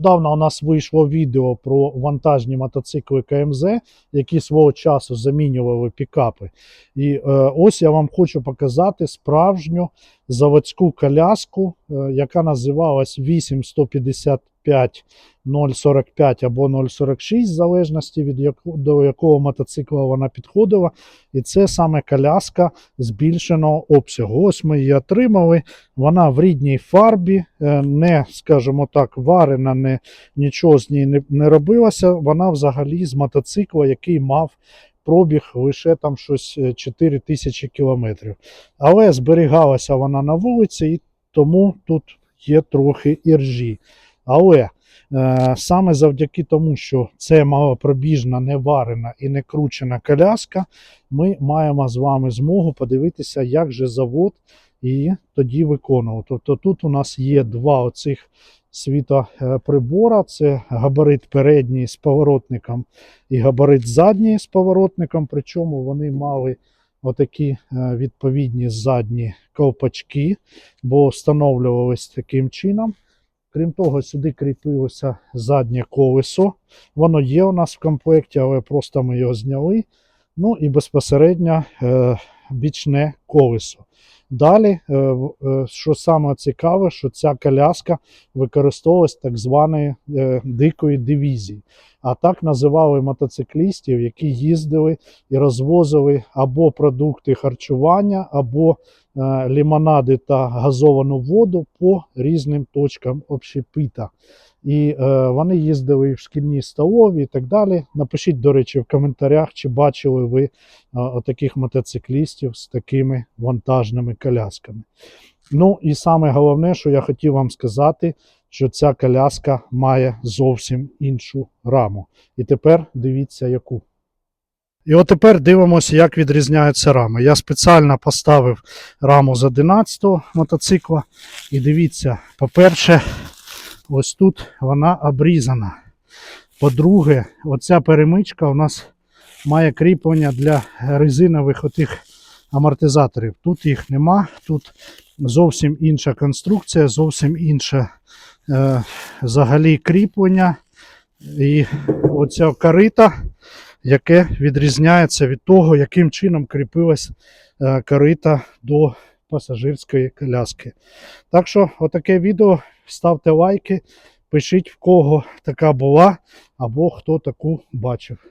Давно у нас вийшло відео про вантажні мотоцикли КМЗ, які свого часу замінювали пікапи. І е, ось я вам хочу показати справжню заводську коляску, е, яка називалась 8155 045 або 046, в залежності від яко, до якого мотоцикла вона підходила. І це саме коляска збільшеного обсягу. Ось ми її отримали. Вона в рідній фарбі, е, не, скажімо так, варена, не, нічого з ній не, не робилося. Вона взагалі з мотоцикла, який мав пробіг лише там щось е, 4 тисячі кілометрів. Але зберігалася вона на вулиці, і тому тут є трохи іржі. Але е, саме завдяки тому, що це малопробіжна, не варена і не кручена коляска, ми маємо з вами змогу подивитися, як же завод і тоді виконував. Тобто тут у нас є два оцих світоприбора: це габарит передній з поворотником і габарит задній з поворотником. Причому вони мали отакі е, відповідні задні ковпачки, бо встановлювалися таким чином. Крім того, сюди кріпилося заднє колесо. Воно є у нас в комплекті, але просто ми його зняли. Ну і безпосередньо е, бічне колесо. Далі, е, е, що саме цікаве, що ця коляска використовувалась так званої е, дикої дивізії. А так називали мотоциклістів, які їздили і розвозили або продукти харчування, або лімонади та газовану воду по різним точкам общепита. І е, вони їздили в шкільні столові і так далі. Напишіть, до речі, в коментарях, чи бачили ви е, отаких мотоциклістів з такими вантажними колясками. Ну і саме головне, що я хотів вам сказати, що ця коляска має зовсім іншу раму. І тепер дивіться, яку. І от тепер дивимося, як відрізняються рами. Я спеціально поставив раму з 11-го мотоцикла. І дивіться, по-перше, ось тут вона обрізана. По-друге, оця перемичка у нас має кріплення для резинових отих амортизаторів. Тут їх нема, тут зовсім інша конструкція, зовсім інше е, взагалі кріплення. І оця корита, яке відрізняється від того, яким чином кріпилась е, корита до пасажирської коляски. Так що, отаке відео. Ставте лайки, пишіть в кого така була, або хто таку бачив.